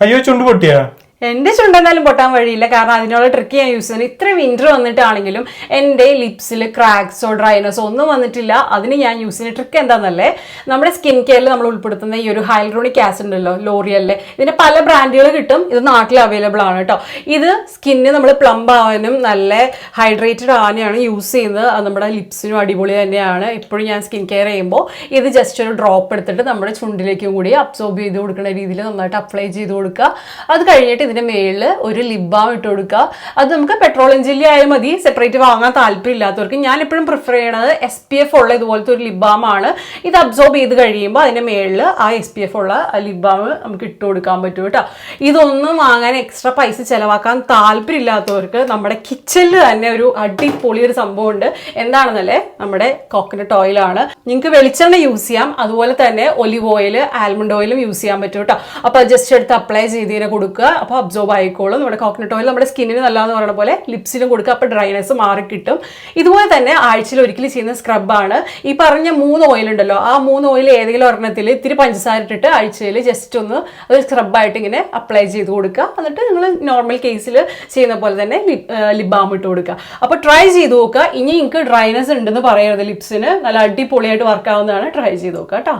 അയ്യോ ചുണ്ട് പൊട്ടിയാ? എന്റെ ചുണ്ടെന്നാലും പൊട്ടാൻ വഴിയില്ല. കാരണം അതിനുള്ള ട്രിക്ക് ഞാൻ യൂസ് ചെയ്യുന്നത് ഇത്ര വിന്റർ വന്നിട്ടാണെങ്കിലും എന്റെ ലിപ്സിൽ ക്രാക്സോ ഡ്രൈനസോ ഒന്നും വന്നിട്ടില്ല. അതിന് ഞാൻ യൂസ് ചെയ്യുന്ന ട്രിക്ക് എന്താണെന്നല്ലേ നമ്മുടെ സ്കിൻ കെയറിൽ നമ്മൾ ഉൾപ്പെടുത്തുന്ന ഈ ഒരു ഹൈൽറോണിക് ആസിഡ് ഉണ്ടല്ലോ ലോറിയലിലെ ഇതിന്റെ പല ബ്രാൻഡുകൾ കിട്ടും. ഇത് നാട്ടിൽ അവൈലബിൾ ആണ് കേട്ടോ. ഇത് സ്കിന്നിന് നമ്മൾ പ്ലംബ് ആവാനും നല്ല ഹൈഡ്രേറ്റഡ് ആവാനാണ് യൂസ് ചെയ്യുന്നത്. അത് നമ്മുടെ ലിപ്സിനും അടിപൊളി തന്നെയാണ്. ഇപ്പോഴും ഞാൻ സ്കിൻ കെയർ ചെയ്യുമ്പോൾ ഇത് ജസ്റ്റ് ഒരു ഡ്രോപ്പ് എടുത്തിട്ട് നമ്മുടെ ചുണ്ടിലേക്കും കൂടി അബ്സോർബ് ചെയ്ത് കൊടുക്കുന്ന രീതിയിൽ നന്നായിട്ട് അപ്ലൈ ചെയ്ത് കൊടുക്കുക. അത് കഴിഞ്ഞിട്ട് ഇതിന്റെ മേളിൽ ഒരു ലിബാം ഇട്ട് കൊടുക്കുക. അത് നമുക്ക് പെട്രോൾ ജെല്ലി ആയാലും മതി. സെപ്പറേറ്റ് വാങ്ങാൻ താല്പര്യമില്ലാത്തവർക്ക്. ഞാൻ എപ്പോഴും പ്രിഫർ ചെയ്യണത് എസ് പി എഫ് ഉള്ള ഇതുപോലത്തെ ഒരു ലിബാം ആണ്. ഇത് അബ്സോർബ് ചെയ്ത് കഴിയുമ്പോൾ അതിന്റെ മേളിൽ ആ എസ് പി എഫ് ഉള്ള ലിബാം നമുക്ക് ഇട്ട് കൊടുക്കാൻ പറ്റും കേട്ടോ. ഇതൊന്നും വാങ്ങാൻ എക്സ്ട്രാ പൈസ ചെലവാക്കാൻ താല്പര്യമില്ലാത്തവർക്ക് നമ്മുടെ കിച്ചണിൽ തന്നെ ഒരു അടിപൊളി ഒരു സംഭവം ഉണ്ട്. എന്താണെന്നല്ലേ? നമ്മുടെ കോക്കനട്ട് ഓയിൽ ആണ്. നിങ്ങൾക്ക് വെളിച്ചെണ്ണ യൂസ് ചെയ്യാം. അതുപോലെ തന്നെ ഒലിവ് ഓയിൽ ആൽമണ്ട് ഓയിലും യൂസ് ചെയ്യാൻ പറ്റും കേട്ടോ. അപ്പോൾ ജസ്റ്റ് എടുത്ത് അപ്ലൈ ചെയ്ത് കൊടുക്കുക. അപ്പോൾ അബ്സോർബ് ആയിക്കോളും. നമ്മുടെ കോക്കനട്ട് ഓയിൽ നമ്മുടെ സ്കിന്നിന് നല്ലതെന്ന് പറയുന്ന പോലെ ലിപ്സിലും കൊടുക്കുക. അപ്പോൾ ഡ്രൈനെസ് മാറി കിട്ടും. ഇതുപോലെ തന്നെ ആഴ്ചയിൽ ഒരിക്കലും ചെയ്യുന്ന സ്ക്രബാണ് ഈ പറഞ്ഞ മൂന്ന് ഓയിൽ ഉണ്ടല്ലോ. ആ മൂന്ന് ഓയിൽ ഏതെങ്കിലും ഒരെണ്ണത്തിൽ ഇത്തിരി പഞ്ചസാര ഇട്ടിട്ട് ആഴ്ചയിൽ ജസ്റ്റ് ഒന്ന് ഒരു സ്ക്രബായിട്ട് ഇങ്ങനെ അപ്ലൈ ചെയ്ത് കൊടുക്കുക. എന്നിട്ട് നിങ്ങൾ നോർമൽ കേസിൽ ചെയ്യുന്ന പോലെ തന്നെ ലിപ് ബാം ഇട്ട് കൊടുക്കുക. അപ്പോൾ ട്രൈ ചെയ്ത് നോക്കുക. ഇനി നിങ്ങൾക്ക് ഡ്രൈനെസ് ഉണ്ടെന്ന് പറയരുത്. ലിപ്സിന് നല്ല അടിപൊളിയായിട്ട് വർക്ക് ആവുന്നതാണ്. ട്രൈ ചെയ്ത് നോക്കുക കേട്ടോ.